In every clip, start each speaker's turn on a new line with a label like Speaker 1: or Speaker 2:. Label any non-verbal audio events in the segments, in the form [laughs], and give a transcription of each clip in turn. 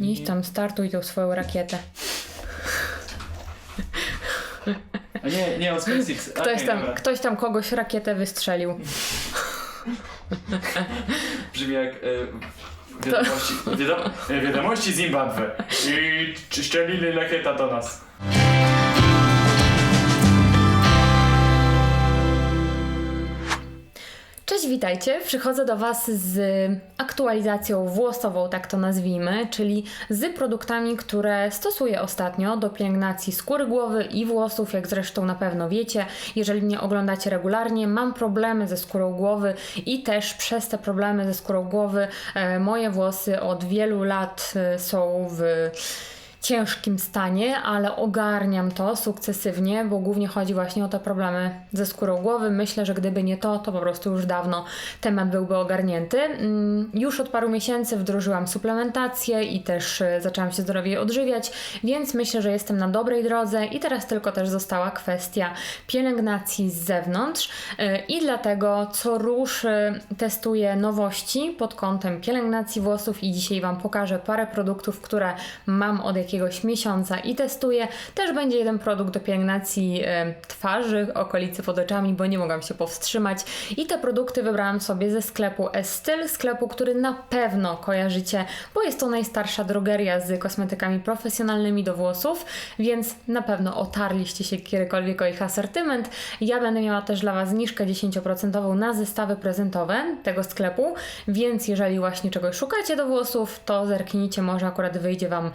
Speaker 1: Idź tam, startuj tą swoją rakietę.
Speaker 2: A nie, nie, od SpaceX. [laughs]
Speaker 1: Ktoś
Speaker 2: Okej,
Speaker 1: tam,
Speaker 2: dobra.
Speaker 1: ktoś tam kogoś rakietę wystrzelił. [laughs]
Speaker 2: Brzmi jak y, wiadomości, wiadom, e, wiadomości Zimbabwe. I czy szczelili rakieta do nas.
Speaker 1: Witajcie. Przychodzę do Was z aktualizacją włosową, tak to nazwijmy, czyli z produktami, które stosuję ostatnio do pielęgnacji skóry głowy i włosów, jak zresztą na pewno wiecie. Jeżeli mnie oglądacie regularnie, mam problemy ze skórą głowy i też przez te problemy ze skórą głowy e, moje włosy od wielu lat e, są w ciężkim stanie, ale ogarniam to sukcesywnie, bo głównie chodzi właśnie o te problemy ze skórą głowy. Myślę, że gdyby nie to, to po prostu już dawno temat byłby ogarnięty. Mm, Już od paru miesięcy wdrożyłam suplementację i też e, zaczęłam się zdrowiej odżywiać, więc myślę, że jestem na dobrej drodze i teraz tylko też została kwestia pielęgnacji z zewnątrz E, i dlatego co rusz e, testuję nowości pod kątem pielęgnacji włosów i dzisiaj Wam pokażę parę produktów, które mam od jakiegoś miesiąca i testuję. Też będzie jeden produkt do pielęgnacji e, twarzy, okolicy pod oczami, bo nie mogłam się powstrzymać i te produkty wybrałam sobie ze sklepu Estyl, sklepu, który na pewno kojarzycie, bo jest to najstarsza drogeria z kosmetykami profesjonalnymi do włosów, więc na pewno otarliście się kiedykolwiek o ich asortyment. Ja będę miała też dla Was zniżkę 10% na zestawy prezentowe tego sklepu, więc jeżeli właśnie czegoś szukacie do włosów, to zerknijcie, może akurat wyjdzie Wam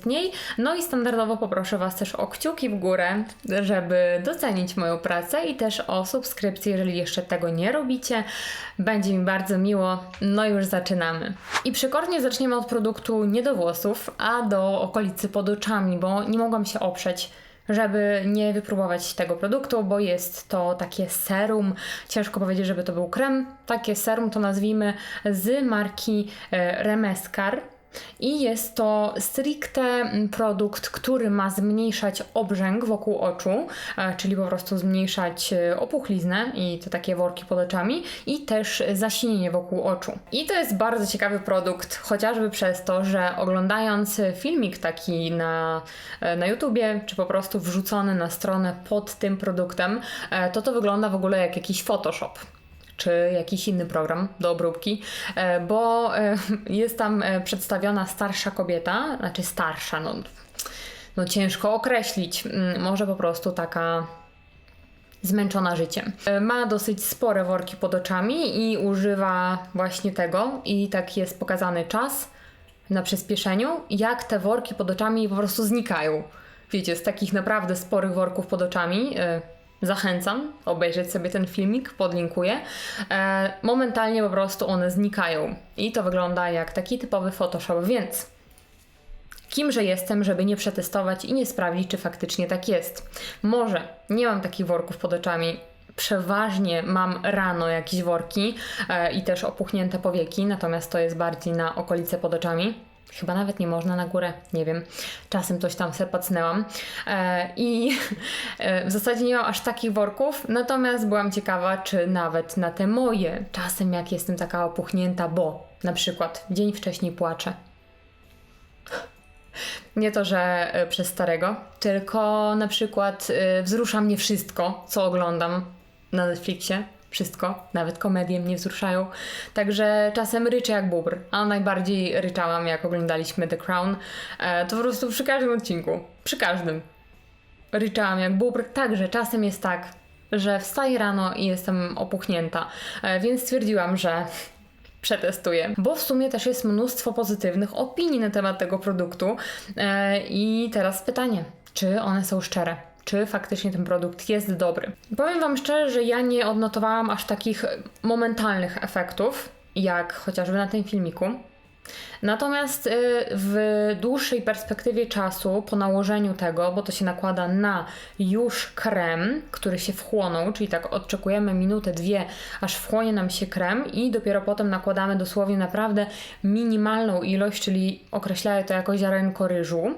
Speaker 1: korzystniej. No i standardowo poproszę Was też o kciuki w górę, żeby docenić moją pracę i też o subskrypcję, jeżeli jeszcze tego nie robicie. Będzie mi bardzo miło. No już zaczynamy. I przekornie zaczniemy od produktu nie do włosów, a do okolicy pod oczami, bo nie mogłam się oprzeć żeby nie wypróbować tego produktu, bo jest to takie serum. Ciężko powiedzieć, żeby to był krem. Takie serum to nazwijmy z marki e, Remeskar. I jest to stricte mm, produkt, który ma zmniejszać obrzęk wokół oczu, e, czyli po prostu zmniejszać e, opuchliznę i te takie worki pod oczami i też zasinienie wokół oczu. I to jest bardzo ciekawy produkt, chociażby przez to, że oglądając filmik taki na, e, na YouTubie, czy po prostu wrzucony na stronę pod tym produktem, to to wygląda w ogóle jak jakiś Photoshop czy jakiś inny program do obróbki, e, bo e, jest tam e, przedstawiona starsza kobieta, znaczy starsza, no, no ciężko określić, Mm, może po prostu taka zmęczona życiem. Ma dosyć spore worki pod oczami i używa właśnie tego i tak jest pokazany czas na przyspieszeniu, jak te worki pod oczami po prostu znikają. Wiecie, z takich naprawdę sporych worków pod oczami. Zachęcam obejrzeć sobie ten filmik, podlinkuję. E, momentalnie po prostu one znikają i to wygląda jak taki typowy Photoshop, więc kimże jestem, żeby nie przetestować i nie sprawdzić, czy faktycznie tak jest. Może nie mam takich worków pod oczami. Przeważnie mam rano jakieś worki e, i też opuchnięte powieki, natomiast to jest bardziej na okolice pod oczami. Chyba nawet nie można na górę, nie wiem. Czasem coś tam se pacnęłam. E, I [laughs] e, w zasadzie nie mam aż takich worków, natomiast byłam ciekawa, czy nawet na te moje, czasem jak jestem taka opuchnięta, bo na przykład dzień wcześniej płaczę. [laughs] Nie to, że e, przez starego, tylko na przykład e, wzrusza mnie wszystko, co oglądam na Netflixie. Wszystko, nawet komedie mnie wzruszają. Także czasem ryczę jak bubr, a najbardziej ryczałam, jak oglądaliśmy The Crown. E, to po prostu przy każdym odcinku, przy każdym. Ryczałam jak bubr. Także czasem jest tak, że wstaję rano i jestem opuchnięta, e, więc stwierdziłam, że [laughs] przetestuję, bo w sumie też jest mnóstwo pozytywnych opinii na temat tego produktu. E, I teraz pytanie, czy one są szczere? Czy faktycznie ten produkt jest dobry? Powiem Wam szczerze, że ja nie odnotowałam aż takich momentalnych efektów, jak chociażby na tym filmiku. Natomiast y, w dłuższej perspektywie czasu, po nałożeniu tego, bo to się nakłada na już krem, który się wchłonął, czyli tak odczekujemy minutę, dwie, aż wchłonie nam się krem i dopiero potem nakładamy dosłownie naprawdę minimalną ilość, czyli określaję to jako ziarenko ryżu,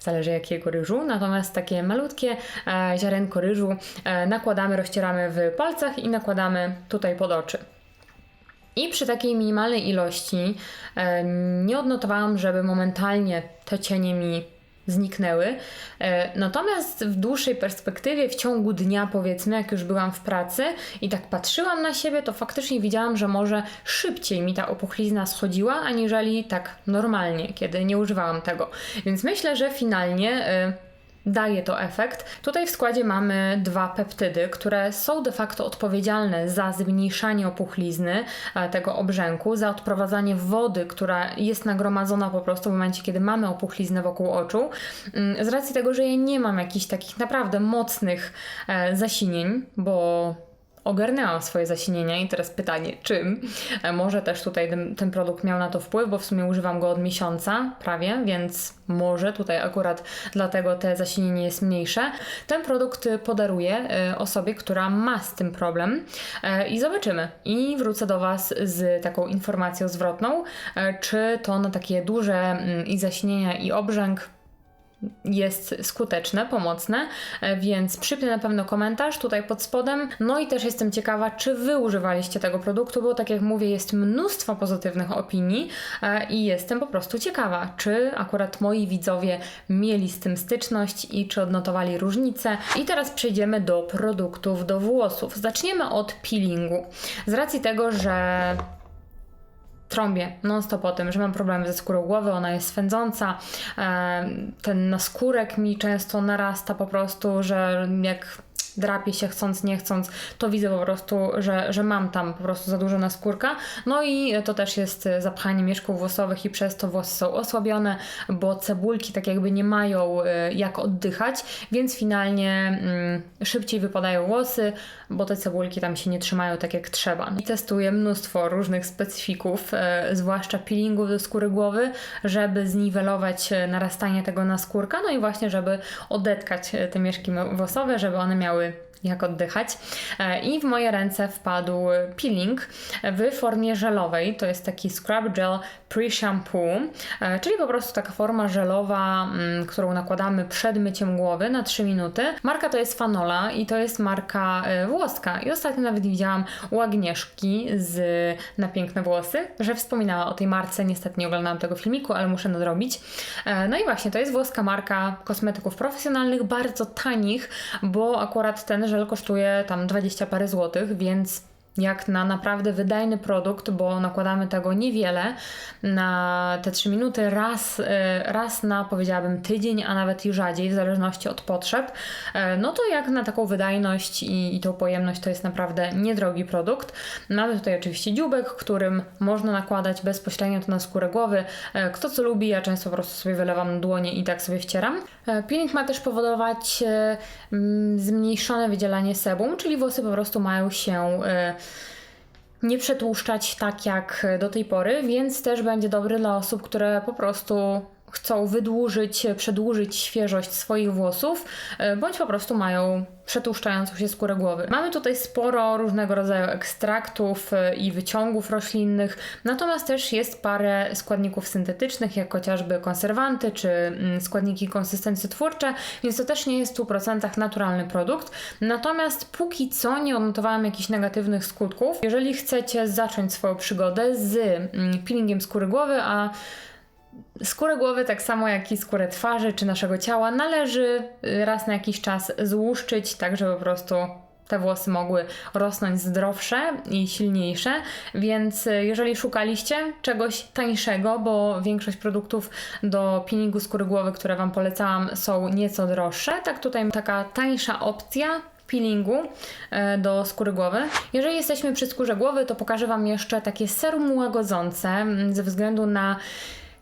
Speaker 1: zależy jakiego ryżu, natomiast takie malutkie e, ziarenko ryżu e, nakładamy, rozcieramy w palcach i nakładamy tutaj pod oczy. I przy takiej minimalnej ilości nie odnotowałam, żeby momentalnie te cienie mi zniknęły. E, Natomiast w dłuższej perspektywie, w ciągu dnia, powiedzmy, jak już byłam w pracy i tak patrzyłam na siebie, to faktycznie widziałam, że może szybciej mi ta opuchlizna schodziła, aniżeli tak normalnie, kiedy nie używałam tego. Więc myślę, że finalnie. Daje to efekt. Tutaj w składzie mamy dwa peptydy, które są de facto odpowiedzialne za zmniejszanie opuchlizny e, tego obrzęku, za odprowadzanie wody, która jest nagromadzona po prostu w momencie, kiedy mamy opuchliznę wokół oczu. Mm, Z racji tego, że ja nie mam jakichś takich naprawdę mocnych e, zasinień, bo ogarnęłam swoje zasinienia i teraz pytanie, czym? E, Może też tutaj ten, ten produkt miał na to wpływ, bo w sumie używam go od miesiąca prawie, więc może tutaj akurat dlatego te zasinienie jest mniejsze. Ten produkt podaruję y, osobie, która ma z tym problem E, i zobaczymy. I wrócę do Was z taką informacją zwrotną, e, czy to na takie duże mm, i zasinienia i obrzęk jest skuteczne, pomocne, e, więc przypnę na pewno komentarz tutaj pod spodem. No i też jestem ciekawa, czy Wy używaliście tego produktu, bo tak jak mówię, jest mnóstwo pozytywnych opinii e, i jestem po prostu ciekawa, czy akurat moi widzowie mieli z tym styczność i czy odnotowali różnice. I teraz przejdziemy do produktów do włosów. Zaczniemy od peelingu. Z racji tego, że trąbię non-stop o tym, że mam problemy ze skórą głowy, ona jest swędząca, ten naskórek mi często narasta po prostu, że jak drapie się chcąc, nie chcąc, to widzę po prostu, że, że mam tam po prostu za dużo naskórka. No i to też jest zapchanie mieszków włosowych i przez to włosy są osłabione, bo cebulki tak jakby nie mają e, jak oddychać, więc finalnie mm, szybciej wypadają włosy, bo te cebulki tam się nie trzymają tak jak trzeba. I testuję mnóstwo różnych specyfików, e, zwłaszcza peelingów do skóry głowy, żeby zniwelować e, narastanie tego naskórka, no i właśnie, żeby odetkać te mieszki włosowe, żeby one miały jak oddychać. E, I w moje ręce wpadł peeling w formie żelowej. To jest taki scrub gel pre-shampoo, e, czyli po prostu taka forma żelowa, mm, którą nakładamy przed myciem głowy na 3 minuty. Marka to jest Fanola i to jest marka e, włoska. I ostatnio nawet widziałam u Agnieszki z Na Piękne Włosy, że wspominała o tej marce. Niestety nie oglądałam tego filmiku, ale muszę nadrobić. No i właśnie, to jest włoska marka kosmetyków profesjonalnych, bardzo tanich, bo akurat ten żel kosztuje tam 20 parę złotych, więc jak na naprawdę wydajny produkt, bo nakładamy tego niewiele na te 3 minuty, raz, e, raz na powiedziałabym tydzień, a nawet i rzadziej, w zależności od potrzeb, e, no to jak na taką wydajność i, i tą pojemność to jest naprawdę niedrogi produkt. Mamy tutaj oczywiście dzióbek, którym można nakładać bezpośrednio to na skórę głowy. E, Kto co lubi, ja często po prostu sobie wylewam dłonie i tak sobie wcieram. Peeling ma też powodować zmniejszone wydzielanie sebum, czyli włosy po prostu mają się nie przetłuszczać tak jak do tej pory, więc też będzie dobry dla osób, które po prostu chcą wydłużyć, przedłużyć świeżość swoich włosów, e, bądź po prostu mają przetłuszczającą się skórę głowy. Mamy tutaj sporo różnego rodzaju ekstraktów e, i wyciągów roślinnych, natomiast też jest parę składników syntetycznych, jak chociażby konserwanty czy mm, składniki konsystencji twórcze, więc to też nie jest w 100% naturalny produkt. Natomiast póki co nie odnotowałam jakichś negatywnych skutków. Jeżeli chcecie zacząć swoją przygodę z mm, peelingiem skóry głowy, a Skórę głowy, tak samo jak i skórę twarzy czy naszego ciała, należy y, raz na jakiś czas złuszczyć, tak żeby po prostu te włosy mogły rosnąć zdrowsze i silniejsze. Więc y, jeżeli szukaliście czegoś tańszego, bo większość produktów do peelingu skóry głowy, które Wam polecałam, są nieco droższe, tak tutaj taka tańsza opcja peelingu e, do skóry głowy. Jeżeli jesteśmy przy skórze głowy, to pokażę Wam jeszcze takie serum łagodzące mm, ze względu na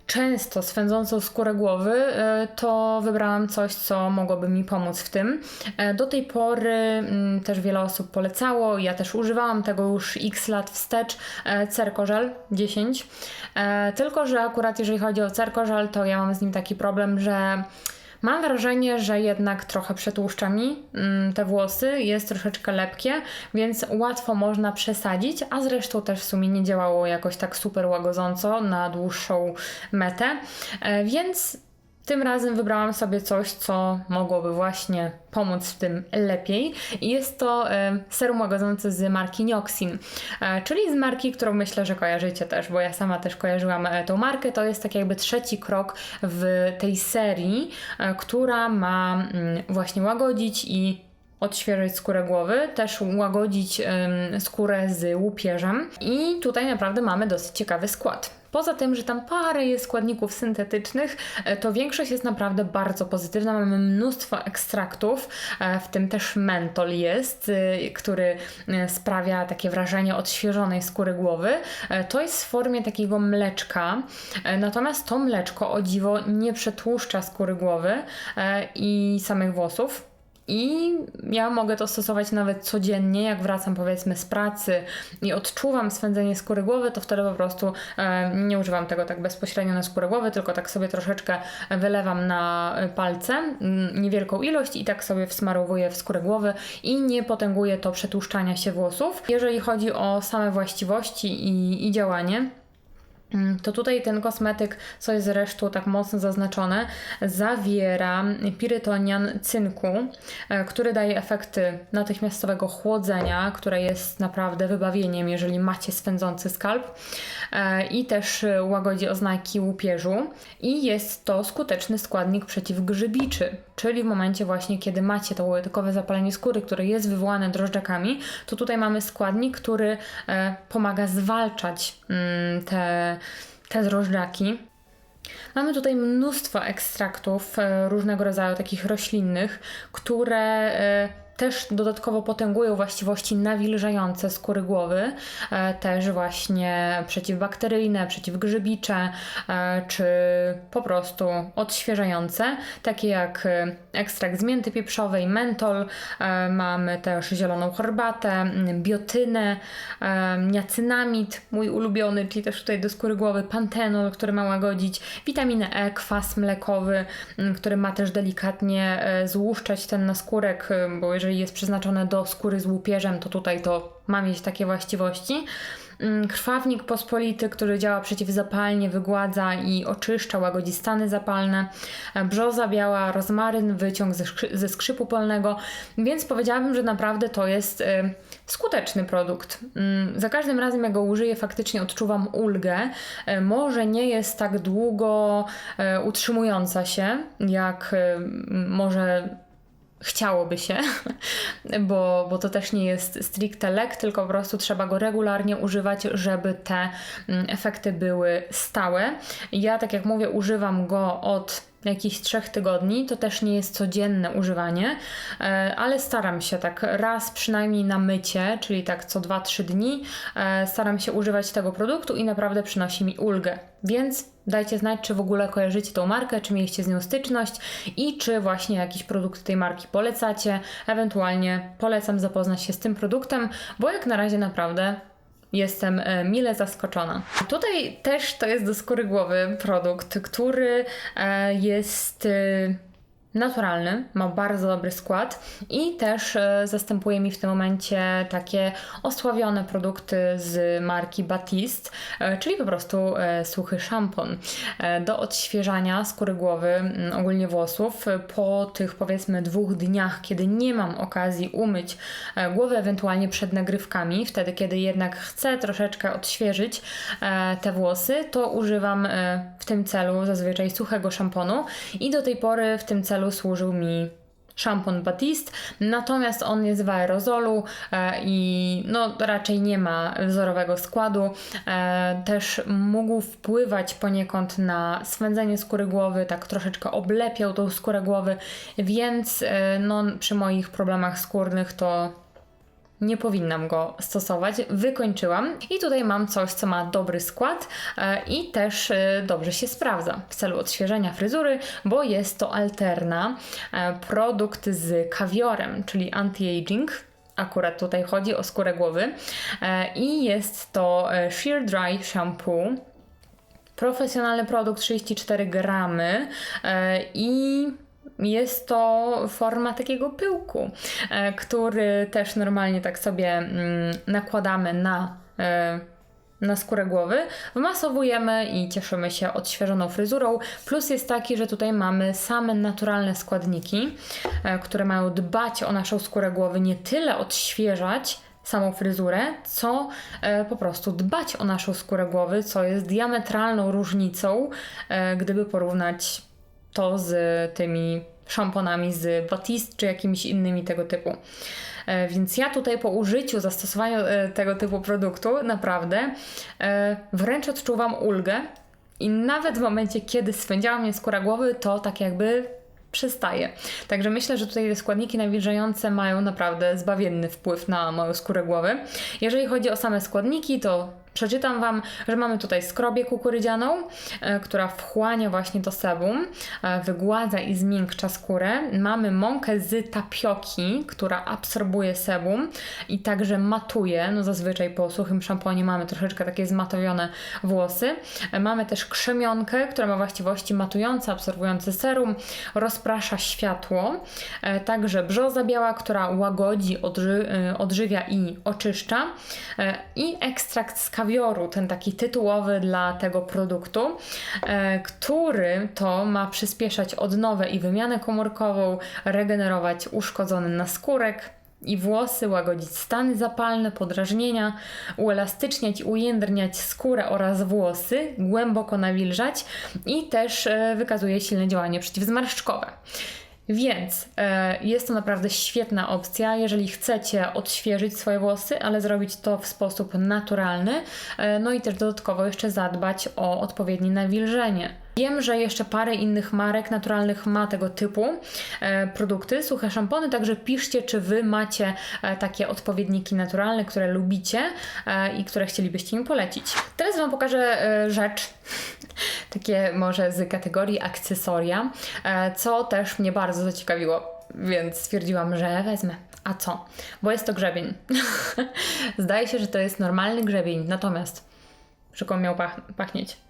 Speaker 1: często swędzącą skórę głowy, e, to wybrałam coś, co mogłoby mi pomóc w tym. E, Do tej pory mm, też wiele osób polecało, ja też używałam tego już x lat wstecz, e, Cerkożel 10. E, Tylko, że akurat jeżeli chodzi o Cerkożel, to ja mam z nim taki problem, że Mam wrażenie, że jednak trochę przetłuszcza mi mm, te włosy, jest troszeczkę lepkie, więc łatwo można przesadzić, a zresztą też w sumie nie działało jakoś tak super łagodząco na dłuższą metę, e, więc Tym razem wybrałam sobie coś, co mogłoby właśnie pomóc w tym lepiej. Jest to e, serum łagodzące z marki Nioxin, e, czyli z marki, którą myślę, że kojarzycie też, bo ja sama też kojarzyłam e, tą markę. To jest tak jakby trzeci krok w tej serii, która ma mm, właśnie łagodzić i odświeżyć skórę głowy, też łagodzić skórę z łupieżem i tutaj naprawdę mamy dosyć ciekawy skład. Poza tym, że tam parę jest składników syntetycznych, e, to większość jest naprawdę bardzo pozytywna. Mamy mnóstwo ekstraktów, e, w tym też mentol jest, y, który e, sprawia takie wrażenie odświeżonej skóry głowy. E, To jest w formie takiego mleczka, e, natomiast to mleczko o dziwo nie przetłuszcza skóry głowy e, i samych włosów. I ja mogę to stosować nawet codziennie, jak wracam powiedzmy z pracy i odczuwam swędzenie skóry głowy, to wtedy po prostu e, nie używam tego tak bezpośrednio na skórę głowy, tylko tak sobie troszeczkę wylewam na palce mm, niewielką ilość i tak sobie wsmarowuję w skórę głowy i nie potęguje to przetłuszczania się włosów. Jeżeli chodzi o same właściwości i, i działanie, to tutaj ten kosmetyk, co jest zresztą tak mocno zaznaczone, zawiera pirytonian cynku, e, który daje efekty natychmiastowego chłodzenia, które jest naprawdę wybawieniem, jeżeli macie swędzący skalp e, i też łagodzi oznaki łupieżu. I jest to skuteczny składnik przeciwgrzybiczy, czyli w momencie właśnie, kiedy macie to łytykowe zapalenie skóry, które jest wywołane drożdżakami, to tutaj mamy składnik, który e, pomaga zwalczać mm, te, te drożdżaki. Mamy tutaj mnóstwo ekstraktów e, różnego rodzaju takich roślinnych, które e, też dodatkowo potęgują właściwości nawilżające skóry głowy, e, też właśnie przeciwbakteryjne, przeciwgrzybicze, e, czy po prostu odświeżające, takie jak e, ekstrakt z mięty pieprzowej, mentol, mamy też zieloną herbatę, biotynę, niacynamid, mój ulubiony, czyli też tutaj do skóry głowy, pantenol, który ma łagodzić, witaminę E, kwas mlekowy, który ma też delikatnie złuszczać ten naskórek, bo jeżeli jest przeznaczone do skóry z łupieżem, to tutaj to ma mieć takie właściwości. Mm, Krwawnik pospolity, który działa przeciwzapalnie, wygładza i oczyszcza, łagodzi stany zapalne. E, Brzoza biała, rozmaryn, wyciąg ze, skrzy- ze skrzypu polnego, więc powiedziałabym, że naprawdę to jest e, skuteczny produkt. Mm, Za każdym razem, jak go użyję, faktycznie odczuwam ulgę. E, Może nie jest tak długo e, utrzymująca się, jak m, może chciałoby się, [laughs] bo, bo to też nie jest stricte lek, tylko po prostu trzeba go regularnie używać, żeby te mm, efekty były stałe. Ja, tak jak mówię, używam go od jakichś trzech tygodni, to też nie jest codzienne używanie, e, ale staram się tak raz przynajmniej na mycie, czyli tak co 2-3 dni, e, staram się używać tego produktu i naprawdę przynosi mi ulgę. Więc dajcie znać, czy w ogóle kojarzycie tą markę, czy mieliście z nią styczność i czy właśnie jakiś produkt tej marki polecacie. Ewentualnie polecam zapoznać się z tym produktem, bo jak na razie naprawdę Jestem e, mile zaskoczona. Tutaj też to jest do skóry głowy produkt, który e, jest e, naturalny, ma bardzo dobry skład i też e, zastępuje mi w tym momencie takie osławione produkty z marki Batiste, e, czyli po prostu e, suchy szampon do odświeżania skóry głowy, ogólnie włosów po tych powiedzmy dwóch dniach, kiedy nie mam okazji umyć głowy, ewentualnie przed nagrywkami, wtedy kiedy jednak chcę troszeczkę odświeżyć te włosy, to używam w tym celu zazwyczaj suchego szamponu i do tej pory w tym celu służył mi szampon Batiste, natomiast on jest w aerozolu e, i no, raczej nie ma wzorowego składu. E, też mógł wpływać poniekąd na swędzenie skóry głowy, tak troszeczkę oblepiał tą skórę głowy, więc e, no, przy moich problemach skórnych to nie powinnam go stosować. Wykończyłam i tutaj mam coś, co ma dobry skład e, i też e, dobrze się sprawdza w celu odświeżenia fryzury, bo jest to Alterna, e, produkt z kawiorem, czyli anti-aging. Akurat tutaj chodzi o skórę głowy i jest to Sheer Dry Shampoo. Profesjonalny produkt 34 gramy i jest to forma takiego pyłku, e, który też normalnie tak sobie mm, nakładamy na e, na skórę głowy, wmasowujemy i cieszymy się odświeżoną fryzurą. Plus jest taki, że tutaj mamy same naturalne składniki, e, które mają dbać o naszą skórę głowy, nie tyle odświeżać samą fryzurę, co po prostu dbać o naszą skórę głowy, co jest diametralną różnicą, gdyby porównać to z tymi szamponami z Batiste czy jakimiś innymi tego typu. E, Więc ja tutaj po użyciu, zastosowaniu e, tego typu produktu naprawdę e, wręcz odczuwam ulgę i nawet w momencie, kiedy spędziała mnie skóra głowy, to tak jakby przestaje. Także myślę, że tutaj składniki nawilżające mają naprawdę zbawienny wpływ na moją skórę głowy. Jeżeli chodzi o same składniki, to przeczytam Wam, że mamy tutaj skrobię kukurydzianą, e, która wchłania właśnie to sebum, e, wygładza i zmiękcza skórę. Mamy mąkę z tapioki, która absorbuje sebum i także matuje. No zazwyczaj po suchym szamponie mamy troszeczkę takie zmatowione włosy. E, Mamy też krzemionkę, która ma właściwości matujące, absorbujące serum, rozprasza światło. Także brzoza biała, która łagodzi, odży, odżywia i oczyszcza. I ekstrakt z kawioru, ten taki tytułowy dla tego produktu, e, który to ma przyspieszać odnowę i wymianę komórkową, regenerować uszkodzony naskórek i włosy, łagodzić stany zapalne, podrażnienia, uelastyczniać i ujędrniać skórę oraz włosy, głęboko nawilżać i też e, wykazuje silne działanie przeciwzmarszczkowe. Więc e, jest to naprawdę świetna opcja, jeżeli chcecie odświeżyć swoje włosy, ale zrobić to w sposób naturalny, e, no i też dodatkowo jeszcze zadbać o odpowiednie nawilżenie. Wiem, że jeszcze parę innych marek naturalnych ma tego typu e, produkty, suche szampony, także piszcie, czy Wy macie e, takie odpowiedniki naturalne, które lubicie e, i które chcielibyście mi polecić. Teraz Wam pokażę rzecz, [laughs] takie może z kategorii akcesoria, co też mnie bardzo zaciekawiło, więc stwierdziłam, że wezmę. A co? Bo jest to grzebień. [laughs] Zdaje się, że to jest normalny grzebień, natomiast czego miał pach- pachnieć?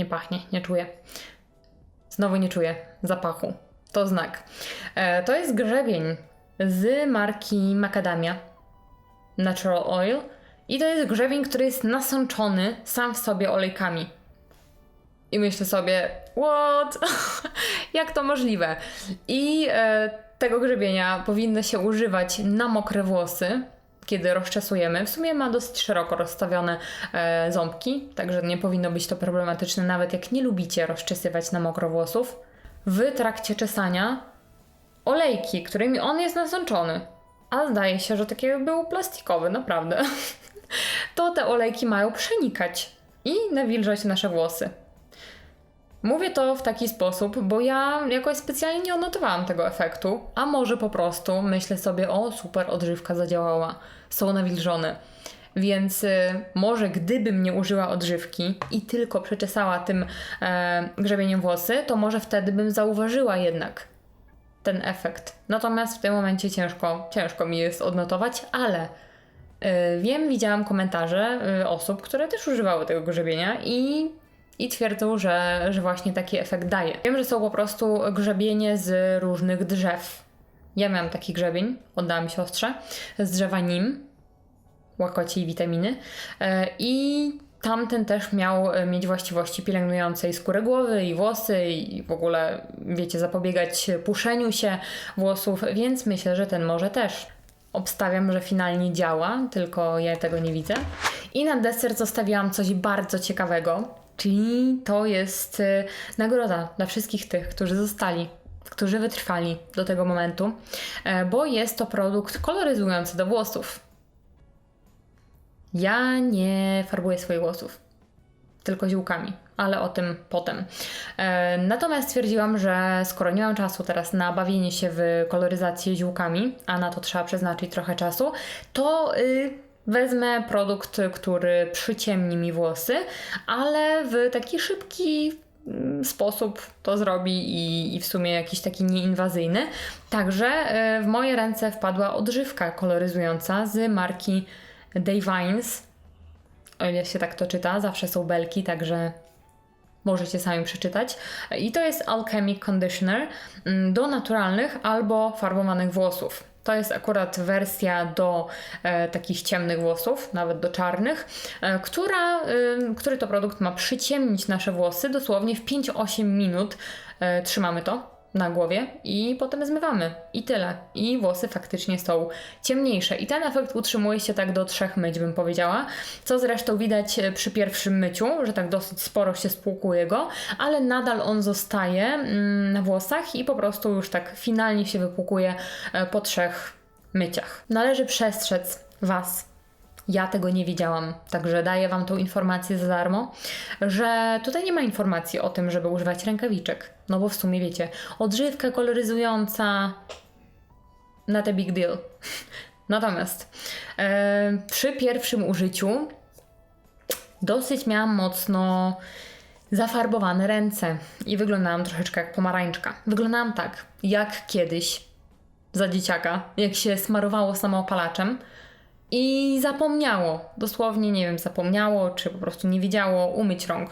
Speaker 1: Nie pachnie, nie czuję. Znowu nie czuję zapachu. To znak. E, to jest grzebień z marki Macadamia Natural Oil. I to jest grzebień, który jest nasączony sam w sobie olejkami. I myślę sobie, what? [laughs] Jak to możliwe? I e, tego grzebienia powinno się używać na mokre włosy, kiedy rozczesujemy. W sumie ma dosyć szeroko rozstawione e, ząbki, także nie powinno być to problematyczne, nawet jak nie lubicie rozczesywać na mokro włosów. W trakcie czesania olejki, którymi on jest nasączony, a zdaje się, że taki był plastikowy, naprawdę, [laughs] to te olejki mają przenikać i nawilżać nasze włosy. Mówię to w taki sposób, bo ja jakoś specjalnie nie odnotowałam tego efektu, a może po prostu myślę sobie, o super, odżywka zadziałała, są nawilżone. Więc y, może gdybym nie użyła odżywki i tylko przeczesała tym e, grzebieniem włosy, to może wtedy bym zauważyła jednak ten efekt. Natomiast w tym momencie ciężko, ciężko mi jest odnotować, ale y, wiem, widziałam komentarze y, osób, które też używały tego grzebienia i i twierdzą, że, że właśnie taki efekt daje. Wiem, że są po prostu grzebienie z różnych drzew. Ja miałam taki grzebień, oddałam siostrze, z drzewa nim, łakoci i witaminy. E, I tamten też miał e, mieć właściwości pielęgnującej skórę głowy i włosy i w ogóle, wiecie, zapobiegać puszeniu się włosów, więc myślę, że ten może też. Obstawiam, że finalnie działa, tylko ja tego nie widzę. I na deser zostawiłam coś bardzo ciekawego, czyli to jest y, nagroda dla wszystkich tych, którzy zostali, którzy wytrwali do tego momentu, e, bo jest to produkt koloryzujący do włosów. Ja nie farbuję swoich włosów, tylko ziółkami, ale o tym potem. E, natomiast stwierdziłam, że skoro nie mam czasu teraz na bawienie się w koloryzację ziółkami, a na to trzeba przeznaczyć trochę czasu, to y, wezmę produkt, który przyciemni mi włosy, ale w taki szybki mm, sposób to zrobi i, i w sumie jakiś taki nieinwazyjny. Także y, w moje ręce wpadła odżywka koloryzująca z marki Davines. O ile się tak to czyta, zawsze są belki, także możecie sami przeczytać. I to jest Alchemic Conditioner mm, do naturalnych albo farbowanych włosów. To jest akurat wersja do e, takich ciemnych włosów, nawet do czarnych, e, która, y, który to produkt ma przyciemnić nasze włosy dosłownie w 5-8 minut. E, trzymamy to na głowie i potem zmywamy. I tyle. I włosy faktycznie są ciemniejsze. I ten efekt utrzymuje się tak do trzech myć, bym powiedziała. Co zresztą widać e, przy pierwszym myciu, że tak dosyć sporo się spłukuje go, ale nadal on zostaje mm, na włosach i po prostu już tak finalnie się wypłukuje e, po trzech myciach. Należy przestrzec Was ja tego nie wiedziałam, także daję Wam tą informację za darmo, że tutaj nie ma informacji o tym, żeby używać rękawiczek. No bo w sumie wiecie, odżywka koloryzująca, not a big deal. [laughs] Natomiast e, przy pierwszym użyciu dosyć miałam mocno zafarbowane ręce i wyglądałam troszeczkę jak pomarańczka. Wyglądałam tak, jak kiedyś za dzieciaka, jak się smarowało samoopalaczem i zapomniało, dosłownie nie wiem, zapomniało, czy po prostu nie wiedziało umyć rąk.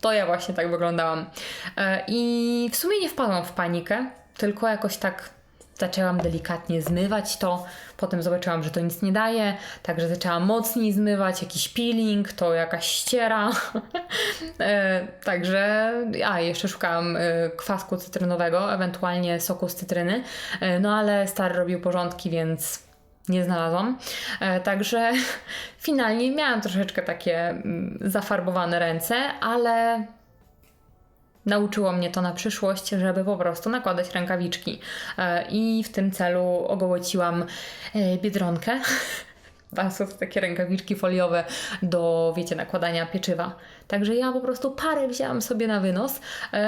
Speaker 1: To ja właśnie tak wyglądałam. E, I w sumie nie wpadłam w panikę, tylko jakoś tak zaczęłam delikatnie zmywać to. Potem zobaczyłam, że to nic nie daje, także zaczęłam mocniej zmywać, jakiś peeling, to jakaś ściera. [laughs] E, także, a jeszcze szukałam e, kwasku cytrynowego, ewentualnie soku z cytryny, E, no ale stary robił porządki, więc nie znalazłam. E, Także [laughs] finalnie miałam troszeczkę takie mm, zafarbowane ręce, ale nauczyło mnie to na przyszłość, żeby po prostu nakładać rękawiczki. E, I w tym celu ogołociłam e, biedronkę. [laughs] To są takie rękawiczki foliowe do, wiecie, nakładania pieczywa. Także ja po prostu parę wzięłam sobie na wynos.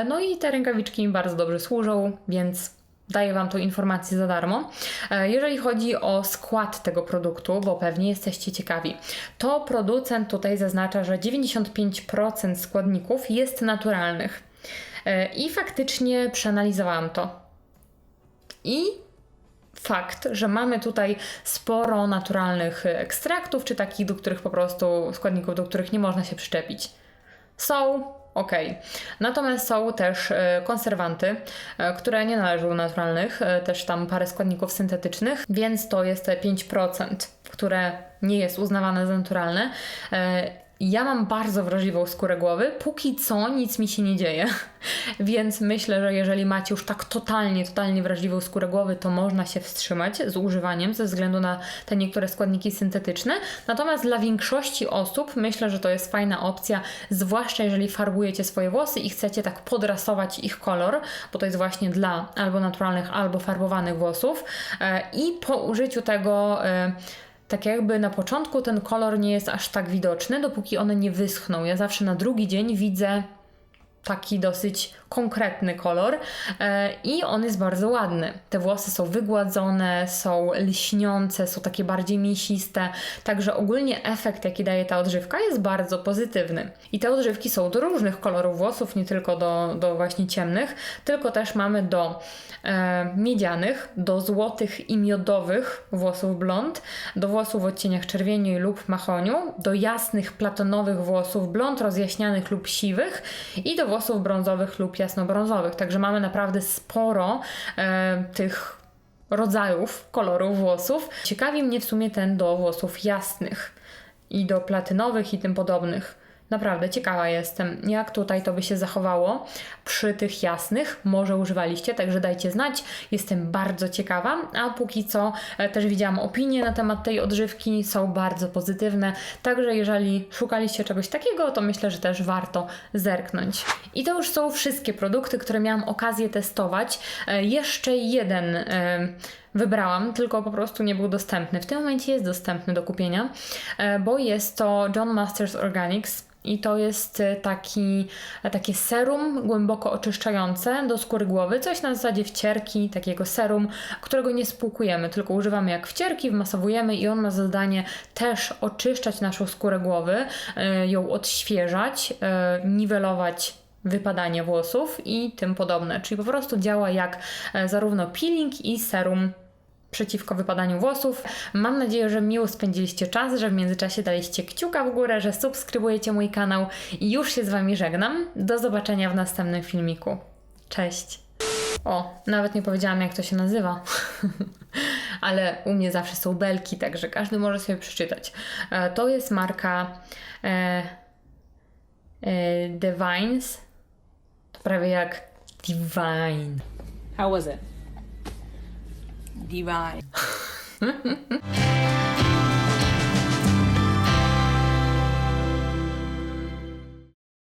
Speaker 1: No i te rękawiczki mi bardzo dobrze służą, więc daję Wam tą informację za darmo. E, Jeżeli chodzi o skład tego produktu, bo pewnie jesteście ciekawi, to producent tutaj zaznacza, że 95% składników jest naturalnych. E, I faktycznie przeanalizowałam to. I fakt, że mamy tutaj sporo naturalnych ekstraktów, czy takich, do których po prostu składników, do których nie można się przyczepić. Są ok. Natomiast są też e, konserwanty, e, które nie należą do naturalnych, e, też tam parę składników syntetycznych, więc to jest te 5%, które nie jest uznawane za naturalne. E, Ja mam bardzo wrażliwą skórę głowy, póki co nic mi się nie dzieje, [laughs] więc myślę, że jeżeli macie już tak totalnie, totalnie wrażliwą skórę głowy, to można się wstrzymać z używaniem ze względu na te niektóre składniki syntetyczne. Natomiast dla większości osób myślę, że to jest fajna opcja, zwłaszcza jeżeli farbujecie swoje włosy i chcecie tak podrasować ich kolor, bo to jest właśnie dla albo naturalnych, albo farbowanych włosów. E, I po użyciu tego. Tak jakby na początku ten kolor nie jest aż tak widoczny, dopóki one nie wyschną. Ja zawsze na drugi dzień widzę taki dosyć konkretny kolor e, i on jest bardzo ładny. Te włosy są wygładzone, są lśniące, są takie bardziej mięsiste, także ogólnie efekt, jaki daje ta odżywka jest bardzo pozytywny. I te odżywki są do różnych kolorów włosów, nie tylko do, do właśnie ciemnych, tylko też mamy do e, miedzianych, do złotych i miodowych włosów blond, do włosów w odcieniach czerwieni lub mahoniu, do jasnych platonowych włosów blond, rozjaśnianych lub siwych i do włosów brązowych lub jasnobrązowych. Także mamy naprawdę sporo e, tych rodzajów kolorów włosów. Ciekawi mnie w sumie ten do włosów jasnych i do platynowych i tym podobnych. Naprawdę ciekawa jestem, jak tutaj to by się zachowało przy tych jasnych. Może używaliście, także dajcie znać. Jestem bardzo ciekawa, a póki co e, też widziałam opinie na temat tej odżywki, są bardzo pozytywne. Także jeżeli szukaliście czegoś takiego, to myślę, że też warto zerknąć. I to już są wszystkie produkty, które miałam okazję testować. E, Jeszcze jeden. Wybrałam, tylko po prostu nie był dostępny. W tym momencie jest dostępny do kupienia, e, bo jest to John Masters Organics. I to jest e, taki, e, takie serum głęboko oczyszczające do skóry głowy, coś na zasadzie wcierki, takiego serum, którego nie spłukujemy, tylko używamy jak wcierki, wmasowujemy i on ma za zadanie też oczyszczać naszą skórę głowy, ją odświeżać, niwelować wypadanie włosów i tym podobne. Czyli po prostu działa jak zarówno peeling i serum przeciwko wypadaniu włosów. Mam nadzieję, że miło spędziliście czas, że w międzyczasie daliście kciuka w górę, że subskrybujecie mój kanał i już się z Wami żegnam. Do zobaczenia w następnym filmiku. Cześć! O, nawet nie powiedziałam, jak to się nazywa. [laughs] Ale u mnie zawsze są belki, także każdy może sobie przeczytać. E, To jest marka e, e, Divines. To prawie jak Divine.
Speaker 3: How was it? Divine. [laughs]